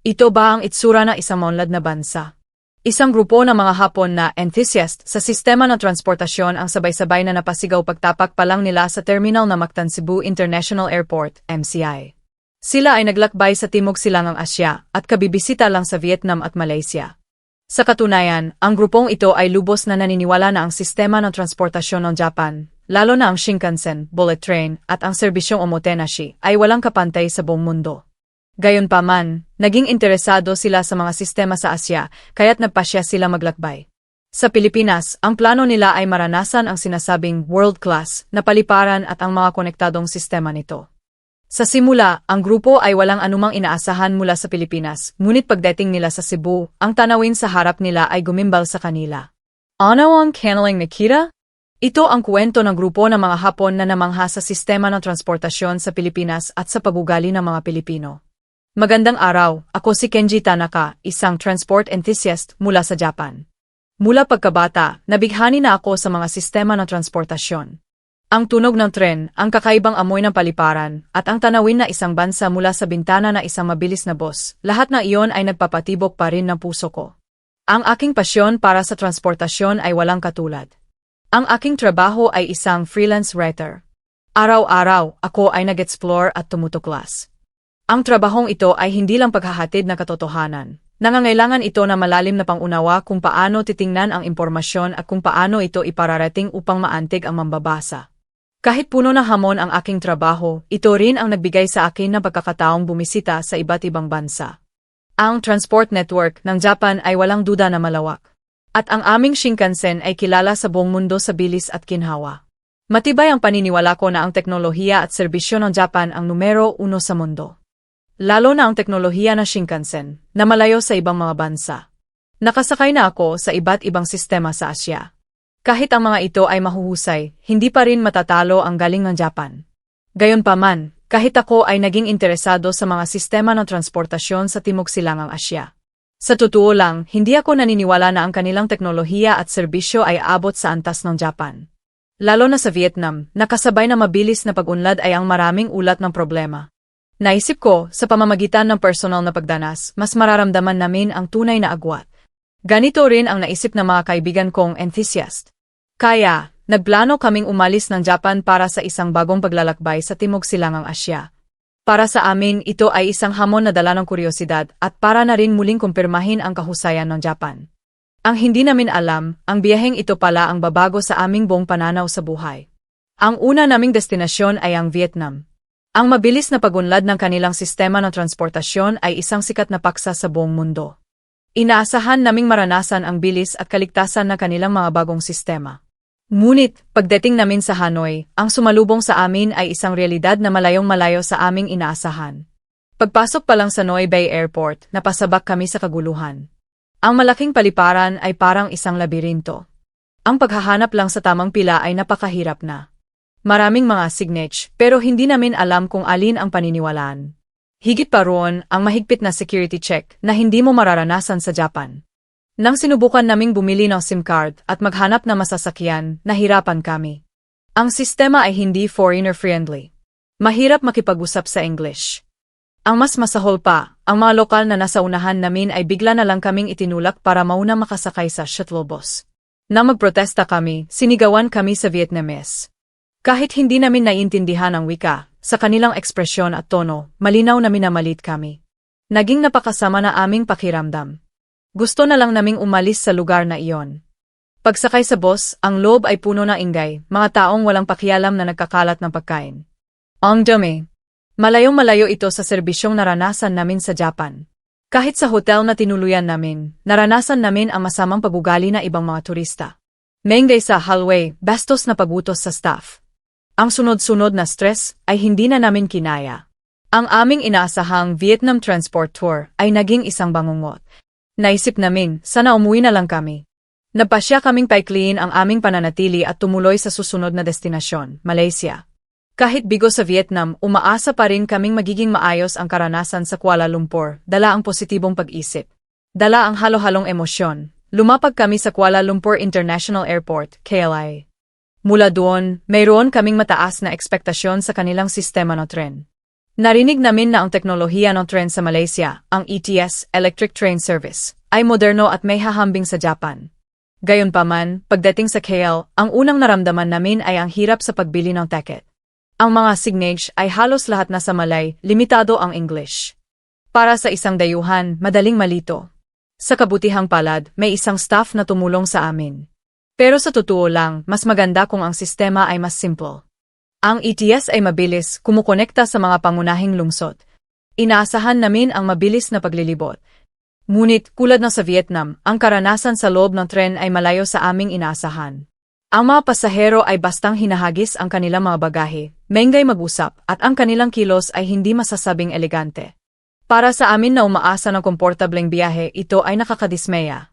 Ito ba ang itsura ng isang maunlad na bansa? Isang grupo ng mga Hapon na enthusiast sa sistema ng transportasyon ang sabay-sabay na napasigaw pagtapak pa lang nila sa terminal na Mactan Cebu International Airport, MCI. Sila ay naglakbay sa Timog Silangang Asya at kabibisita lang sa Vietnam at Malaysia. Sa katunayan, ang grupong ito ay lubos na naniniwala na ang sistema ng transportasyon ng Japan, lalo na ang Shinkansen, bullet train, at ang serbisyong Omotenashi, ay walang kapantay sa buong mundo. Gayunpaman, naging interesado sila sa mga sistema sa Asya, kaya't nagpasya sila maglakbay. Sa Pilipinas, ang plano nila ay maranasan ang sinasabing world-class na paliparan at ang mga konektadong sistema nito. Sa simula, ang grupo ay walang anumang inaasahan mula sa Pilipinas, ngunit pagdating nila sa Cebu, ang tanawin sa harap nila ay gumimbal sa kanila. Ano ang kanilang nakita? Ito ang kwento ng grupo ng mga Hapon na namangha sa sistema ng transportasyon sa Pilipinas at sa pagugali ng mga Pilipino. Magandang araw, ako si Kenji Tanaka, isang transport enthusiast mula sa Japan. Mula pagkabata, nabighani na ako sa mga sistema ng transportasyon. Ang tunog ng tren, ang kakaibang amoy ng paliparan, at ang tanawin na isang bansa mula sa bintana na isang mabilis na bus, lahat na iyon ay nagpapatibok pa rin ng puso ko. Ang aking pasyon para sa transportasyon ay walang katulad. Ang aking trabaho ay isang freelance writer. Araw-araw, ako ay nag-explore at tumutuklas. Ang trabahong ito ay hindi lang paghahatid na katotohanan. Nangangailangan ito na malalim na pangunawa kung paano titingnan ang impormasyon at kung paano ito ipararating upang maantig ang mambabasa. Kahit puno na hamon ang aking trabaho, ito rin ang nagbigay sa akin ng pagkakataong bumisita sa iba't ibang bansa. Ang transport network ng Japan ay walang duda na malawak. At ang aming Shinkansen ay kilala sa buong mundo sa bilis at kinhawa. Matibay ang paniniwala ko na ang teknolohiya at serbisyo ng Japan ang numero uno sa mundo lalo na ang teknolohiya ng Shinkansen, na malayo sa ibang mga bansa. Nakasakay na ako sa iba't ibang sistema sa Asya. Kahit ang mga ito ay mahuhusay, hindi pa rin matatalo ang galing ng Japan. Gayunpaman, kahit ako ay naging interesado sa mga sistema ng transportasyon sa Timog Silangang Asya. Sa totoo lang, hindi ako naniniwala na ang kanilang teknolohiya at serbisyo ay abot sa antas ng Japan. Lalo na sa Vietnam, nakasabay na mabilis na pag-unlad ay ang maraming ulat ng problema. Naisip ko, sa pamamagitan ng personal na pagdanas, mas mararamdaman namin ang tunay na agwat. Ganito rin ang naisip ng mga kaibigan kong enthusiast. Kaya, nagplano kaming umalis ng Japan para sa isang bagong paglalakbay sa Timog Silangang Asya. Para sa amin, ito ay isang hamon na dala ng kuryosidad at para na rin muling kumpirmahin ang kahusayan ng Japan. Ang hindi namin alam, ang biyaheng ito pala ang babago sa aming buong pananaw sa buhay. Ang una naming destinasyon ay ang Vietnam. Ang mabilis na pagunlad ng kanilang sistema ng transportasyon ay isang sikat na paksa sa buong mundo. Inaasahan naming maranasan ang bilis at kaligtasan ng kanilang mga bagong sistema. Ngunit, pagdating namin sa Hanoi, ang sumalubong sa amin ay isang realidad na malayong malayo sa aming inaasahan. Pagpasok pa lang sa Noi Bay Airport, napasabak kami sa kaguluhan. Ang malaking paliparan ay parang isang labirinto. Ang paghahanap lang sa tamang pila ay napakahirap na. Maraming mga signage, pero hindi namin alam kung alin ang paniniwalaan. Higit pa roon, ang mahigpit na security check na hindi mo mararanasan sa Japan. Nang sinubukan naming bumili ng SIM card at maghanap na masasakyan, nahirapan kami. Ang sistema ay hindi foreigner-friendly. Mahirap makipag-usap sa English. Ang mas masahol pa, ang mga lokal na nasa unahan namin ay bigla na lang kaming itinulak para mauna makasakay sa shuttle bus. Nang magprotesta kami, sinigawan kami sa Vietnamese. Kahit hindi namin naiintindihan ang wika, sa kanilang ekspresyon at tono, malinaw na minamalit kami. Naging napakasama na aming pakiramdam. Gusto na lang naming umalis sa lugar na iyon. Pagsakay sa bus, ang loob ay puno ng ingay, mga taong walang pakialam na nagkakalat ng pagkain. Ang dumi. Malayong malayo ito sa serbisyong naranasan namin sa Japan. Kahit sa hotel na tinuluyan namin, naranasan namin ang masamang pagugali na ibang mga turista. Mengday sa hallway, bastos na pagutos sa staff. Ang sunod-sunod na stress ay hindi na namin kinaya. Ang aming inaasahang Vietnam Transport Tour ay naging isang bangungot. Naisip namin, sana umuwi na lang kami. Napasya kaming paikliin ang aming pananatili at tumuloy sa susunod na destinasyon, Malaysia. Kahit bigo sa Vietnam, umaasa pa rin kaming magiging maayos ang karanasan sa Kuala Lumpur, dala ang positibong pag-isip. Dala ang halo-halong emosyon. Lumapag kami sa Kuala Lumpur International Airport, KLIA. Mula doon, mayroon kaming mataas na ekspektasyon sa kanilang sistema ng tren. Narinig namin na ang teknolohiya ng tren sa Malaysia, ang ETS, Electric Train Service, ay moderno at may hahambing sa Japan. Gayunpaman, pagdating sa KL, ang unang naramdaman namin ay ang hirap sa pagbili ng ticket. Ang mga signage ay halos lahat nasa Malay, limitado ang English. Para sa isang dayuhan, madaling malito. Sa kabutihang palad, may isang staff na tumulong sa amin. Pero sa totoo lang, mas maganda kung ang sistema ay mas simple. Ang ETS ay mabilis, kumukonekta sa mga pangunahing lungsod. Inaasahan namin ang mabilis na paglilibot. Ngunit, kulad ng sa Vietnam, ang karanasan sa loob ng tren ay malayo sa aming inaasahan. Ang mga pasahero ay bastang hinahagis ang kanilang mga bagahe, menggay mag-usap, at ang kanilang kilos ay hindi masasabing elegante. Para sa amin na umaasa ng komportableng biyahe, ito ay nakakadismaya.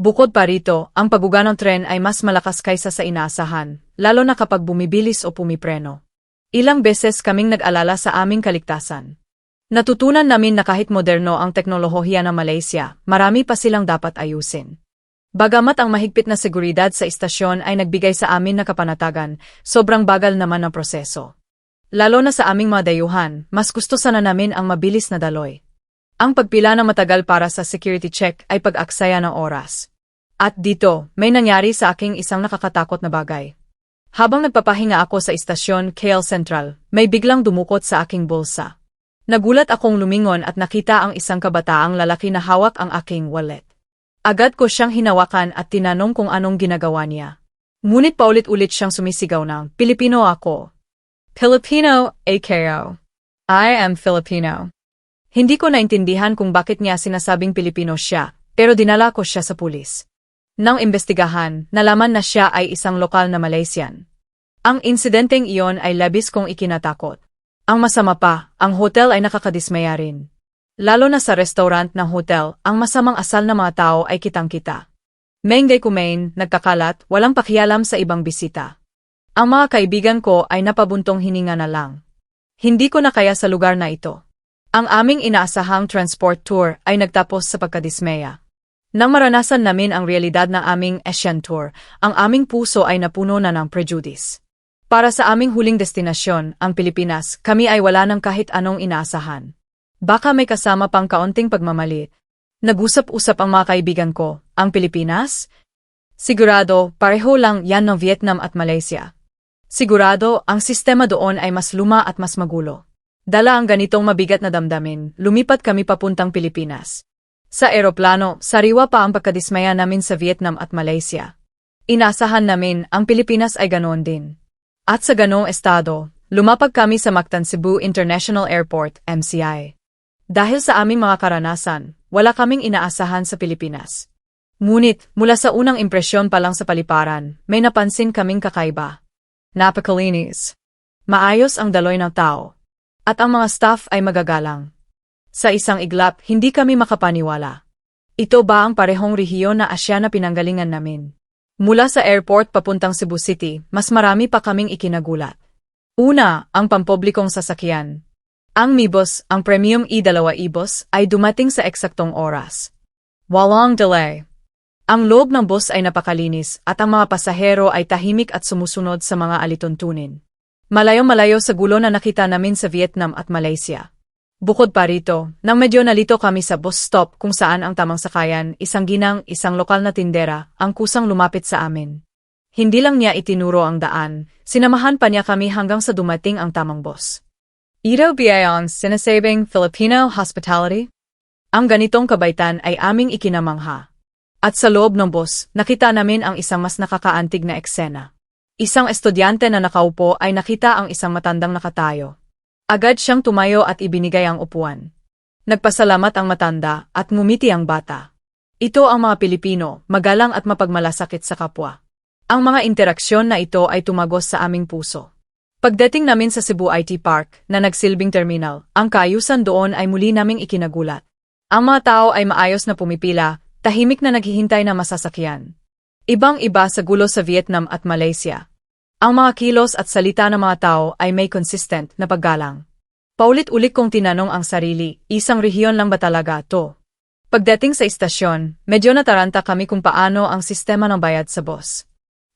Bukod pa rito, ang paguga ng tren ay mas malakas kaysa sa inaasahan, lalo na kapag bumibilis o pumipreno. Ilang beses kaming nag-alala sa aming kaligtasan. Natutunan namin na kahit moderno ang teknolohiya ng Malaysia, marami pa silang dapat ayusin. Bagamat ang mahigpit na seguridad sa istasyon ay nagbigay sa amin na kapanatagan, sobrang bagal naman ang proseso. Lalo na sa aming mga dayuhan, mas gusto sana namin ang mabilis na daloy. Ang pagpila na matagal para sa security check ay pag-aksaya ng oras. At dito, may nangyari sa aking isang nakakatakot na bagay. Habang nagpapahinga ako sa istasyon KL Central, may biglang dumukot sa aking bulsa. Nagulat akong lumingon at nakita ang isang kabataang lalaki na hawak ang aking wallet. Agad ko siyang hinawakan at tinanong kung anong ginagawa niya. Ngunit paulit-ulit siyang sumisigaw ng, Pilipino ako, Filipino, AKO. I am Filipino. Hindi ko naintindihan kung bakit niya sinasabing Pilipino siya, pero dinala ko siya sa pulis. Nang imbestigahan, nalaman na siya ay isang lokal na Malaysian. Ang insidenteng iyon ay labis kong ikinatakot. Ang masama pa, ang hotel ay nakakadismaya rin. Lalo na sa restaurant ng hotel, ang masamang asal na mga tao ay kitang-kita. Menggay kumain, nagkakalat, walang pakialam sa ibang bisita. Ang mga kaibigan ko ay napabuntong hininga na lang. Hindi ko na kaya sa lugar na ito. Ang aming inaasahang transport tour ay nagtapos sa pagkadismeya. Nang maranasan namin ang realidad ng aming Asian tour, ang aming puso ay napuno na ng prejudice. Para sa aming huling destinasyon, ang Pilipinas, kami ay wala ng kahit anong inaasahan. Baka may kasama pang kaunting pagmamalit. Nag-usap-usap ang mga kaibigan ko, ang Pilipinas? Sigurado, pareho lang yan ng Vietnam at Malaysia. Sigurado, ang sistema doon ay mas luma at mas magulo. Dala ang ganitong mabigat na damdamin, lumipat kami papuntang Pilipinas. Sa eroplano, sariwa pa ang pagkadismaya namin sa Vietnam at Malaysia. Inasahan namin ang Pilipinas ay ganoon din. At sa ganong estado, lumapag kami sa Mactan Cebu International Airport, MCI. Dahil sa aming mga karanasan, wala kaming inaasahan sa Pilipinas. Ngunit, mula sa unang impresyon pa lang sa paliparan, may napansin kaming kakaiba. Napakalinis. Maayos ang daloy ng tao. At ang mga staff ay magagalang. Sa isang iglap, hindi kami makapaniwala. Ito ba ang parehong rehiyon na Asya na pinanggalingan namin? Mula sa airport papuntang Cebu City, mas marami pa kaming ikinagulat. Una, ang pampublikong sasakyan. Ang Mibos, ang Premium E2 Ibos, ay dumating sa eksaktong oras. Walang delay. Ang loob ng bus ay napakalinis at ang mga pasahero ay tahimik at sumusunod sa mga alituntunin. Malayo-malayo sa gulo na nakita namin sa Vietnam at Malaysia. Bukod pa rito, nang medyo nalito kami sa bus stop kung saan ang tamang sakayan, isang ginang, isang lokal na tindera, ang kusang lumapit sa amin. Hindi lang niya itinuro ang daan, sinamahan pa niya kami hanggang sa dumating ang tamang bus. Ito biyayang sinasabing Filipino hospitality? Ang ganitong kabaitan ay aming ikinamangha. At sa loob ng bus, nakita namin ang isang mas nakakaantig na eksena. Isang estudyante na nakaupo ay nakita ang isang matandang nakatayo. Agad siyang tumayo at ibinigay ang upuan. Nagpasalamat ang matanda at ngumiti ang bata. Ito ang mga Pilipino, magalang at mapagmalasakit sa kapwa. Ang mga interaksyon na ito ay tumagos sa aming puso. Pagdating namin sa Cebu IT Park, na nagsilbing terminal, ang kaayusan doon ay muli naming ikinagulat. Ang mga tao ay maayos na pumipila, tahimik na naghihintay na masasakyan. Ibang-iba sa gulo sa Vietnam at Malaysia. Ang mga kilos at salita ng mga tao ay may consistent na paggalang. Paulit-ulit kong tinanong ang sarili, isang rehiyon lang ba talaga to? Pagdating sa istasyon, medyo nataranta kami kung paano ang sistema ng bayad sa boss.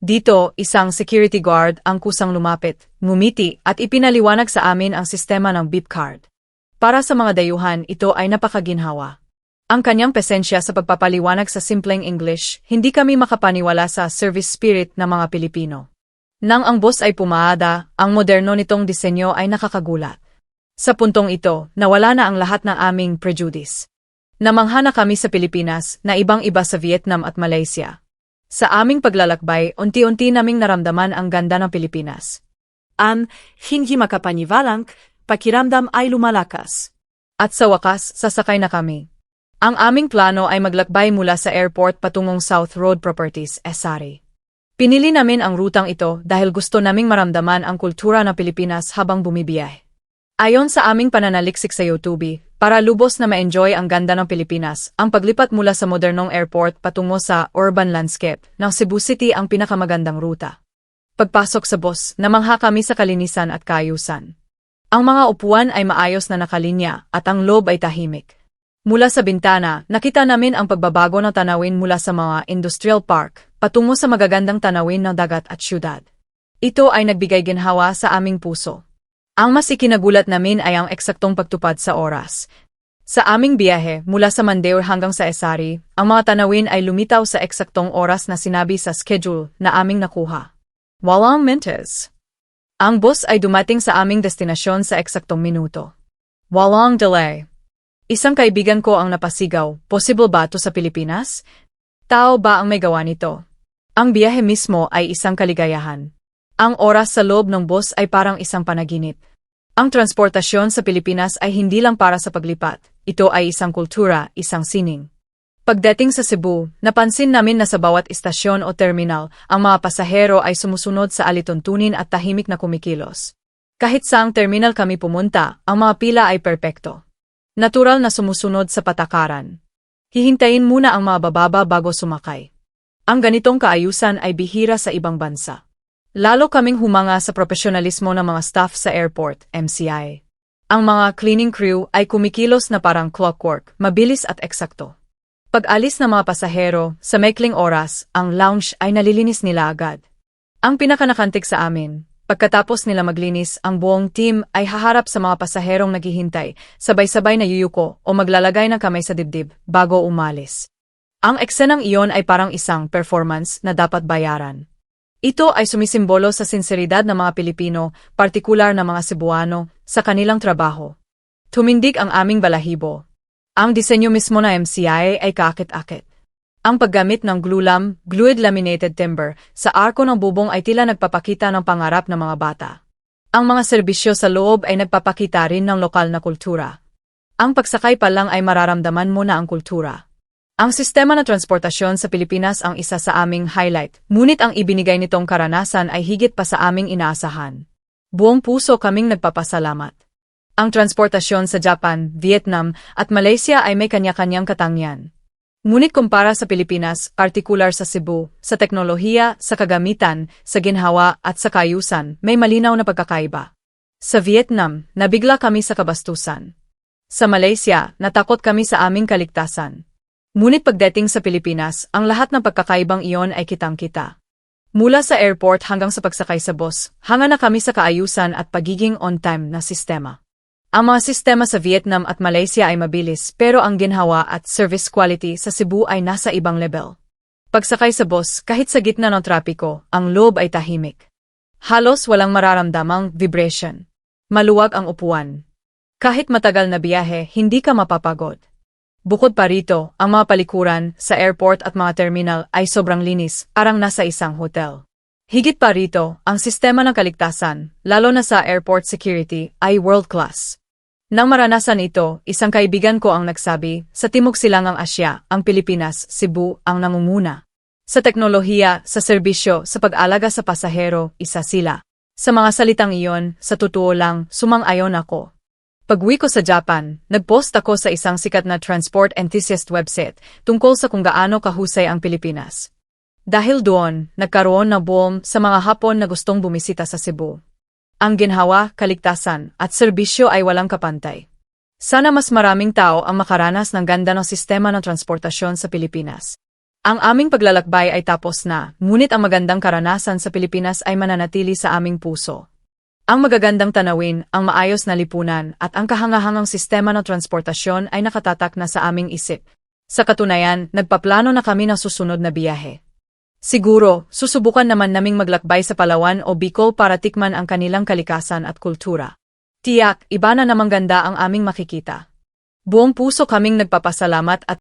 Dito, isang security guard ang kusang lumapit, ngumiti at ipinaliwanag sa amin ang sistema ng beep card. Para sa mga dayuhan, ito ay napakaginhawa. Ang kanyang pesensya sa pagpapaliwanag sa simpleng English, hindi kami makapaniwala sa service spirit ng mga Pilipino. Nang ang boss ay pumaada, ang moderno nitong disenyo ay nakakagulat. Sa puntong ito, nawala na ang lahat ng aming prejudice. Namangha na kami sa Pilipinas na ibang-iba sa Vietnam at Malaysia. Sa aming paglalakbay, unti-unti naming naramdaman ang ganda ng Pilipinas. Ang hindi makapaniwalang pakiramdam ay lumalakas. At sa wakas, sasakay na kami. Ang aming plano ay maglakbay mula sa airport patungong South Road Properties, Esari. Pinili namin ang rutang ito dahil gusto naming maramdaman ang kultura ng Pilipinas habang bumibiyahe. Ayon sa aming pananaliksik sa YouTube, para lubos na ma-enjoy ang ganda ng Pilipinas, ang paglipat mula sa modernong airport patungo sa urban landscape ng Cebu City ang pinakamagandang ruta. Pagpasok sa bus, namangha kami sa kalinisan at kaayusan. Ang mga upuan ay maayos na nakalinya at ang loob ay tahimik. Mula sa bintana, nakita namin ang pagbabago ng tanawin mula sa mga industrial park patungo sa magagandang tanawin ng dagat at syudad. Ito ay nagbigay ginhawa sa aming puso. Ang mas ikinagulat namin ay ang eksaktong pagtupad sa oras. Sa aming biyahe mula sa Mandaur hanggang sa Esari, ang mga tanawin ay lumitaw sa eksaktong oras na sinabi sa schedule na aming nakuha. Walang mentes. Ang bus ay dumating sa aming destinasyon sa eksaktong minuto. Walang delay. Isang kaibigan ko ang napasigaw, possible ba to sa Pilipinas? Tao ba ang may gawa nito? Ang biyahe mismo ay isang kaligayahan. Ang oras sa loob ng bus ay parang isang panaginip. Ang transportasyon sa Pilipinas ay hindi lang para sa paglipat. Ito ay isang kultura, isang sining. Pagdating sa Cebu, napansin namin na sa bawat istasyon o terminal, ang mga pasahero ay sumusunod sa alituntunin at tahimik na kumikilos. Kahit saang terminal kami pumunta, ang mga pila ay perpekto. Natural na sumusunod sa patakaran. Hihintayin muna ang mga bababa bago sumakay. Ang ganitong kaayusan ay bihira sa ibang bansa. Lalo kaming humanga sa profesionalismo ng mga staff sa airport, MCI. Ang mga cleaning crew ay kumikilos na parang clockwork, mabilis at eksakto. Pag-alis ng mga pasahero, sa maikling oras, ang lounge ay nalilinis nila agad. Ang pinakanakantik sa amin, pagkatapos nila maglinis, ang buong team ay haharap sa mga pasaherong naghihintay, sabay-sabay na yuyuko o maglalagay ng kamay sa dibdib bago umalis. Ang eksenang iyon ay parang isang performance na dapat bayaran. Ito ay sumisimbolo sa sinseridad ng mga Pilipino, partikular na mga Cebuano, sa kanilang trabaho. Tumindig ang aming balahibo. Ang disenyo mismo na MCI ay kakit-akit. Ang paggamit ng glulam, glued laminated timber, sa arko ng bubong ay tila nagpapakita ng pangarap ng mga bata. Ang mga serbisyo sa loob ay nagpapakita rin ng lokal na kultura. Ang pagsakay pa lang ay mararamdaman mo na ang kultura. Ang sistema ng transportasyon sa Pilipinas ang isa sa aming highlight, ngunit ang ibinigay nitong karanasan ay higit pa sa aming inaasahan. Buong puso kaming nagpapasalamat. Ang transportasyon sa Japan, Vietnam at Malaysia ay may kanya-kanyang katangyan. Ngunit kumpara sa Pilipinas, partikular sa Cebu, sa teknolohiya, sa kagamitan, sa ginhawa at sa kayusan, may malinaw na pagkakaiba. Sa Vietnam, nabigla kami sa kabastusan. Sa Malaysia, natakot kami sa aming kaligtasan. Ngunit pagdating sa Pilipinas, ang lahat ng pagkakaibang iyon ay kitang-kita. Mula sa airport hanggang sa pagsakay sa bus, hanga na kami sa kaayusan at pagiging on-time na sistema. Ang mga sistema sa Vietnam at Malaysia ay mabilis pero ang ginhawa at service quality sa Cebu ay nasa ibang level. Pagsakay sa bus, kahit sa gitna ng trapiko, ang loob ay tahimik. Halos walang mararamdamang vibration. Maluwag ang upuan. Kahit matagal na biyahe, hindi ka mapapagod. Bukod pa rito, ang mga palikuran sa airport at mga terminal ay sobrang linis, parang nasa isang hotel. Higit pa rito, ang sistema ng kaligtasan, lalo na sa airport security, ay world-class. Nang maranasan ito, isang kaibigan ko ang nagsabi, sa Timog Silangang Asya, ang Pilipinas, Cebu, ang nangunguna. Sa teknolohiya, sa serbisyo, sa pag-alaga sa pasahero, isa sila. Sa mga salitang iyon, sa totoo lang, sumang-ayon ako. Pag-uwi ko sa Japan, nag-post ako sa isang sikat na transport enthusiast website tungkol sa kung gaano kahusay ang Pilipinas. Dahil doon, nagkaroon ng boom sa mga Hapon na gustong bumisita sa Cebu. Ang ginhawa, kaligtasan, at serbisyo ay walang kapantay. Sana mas maraming tao ang makaranas ng ganda ng sistema ng transportasyon sa Pilipinas. Ang aming paglalakbay ay tapos na, ngunit ang magandang karanasan sa Pilipinas ay mananatili sa aming puso. Ang magagandang tanawin, ang maayos na lipunan, at ang kahangahangang sistema ng transportasyon ay nakatatak na sa aming isip. Sa katunayan, nagpaplano na kami ng susunod na biyahe. Siguro, susubukan naman naming maglakbay sa Palawan o Bicol para tikman ang kanilang kalikasan at kultura. Tiyak, iba na namang ganda ang aming makikita. Buong puso kaming nagpapasalamat at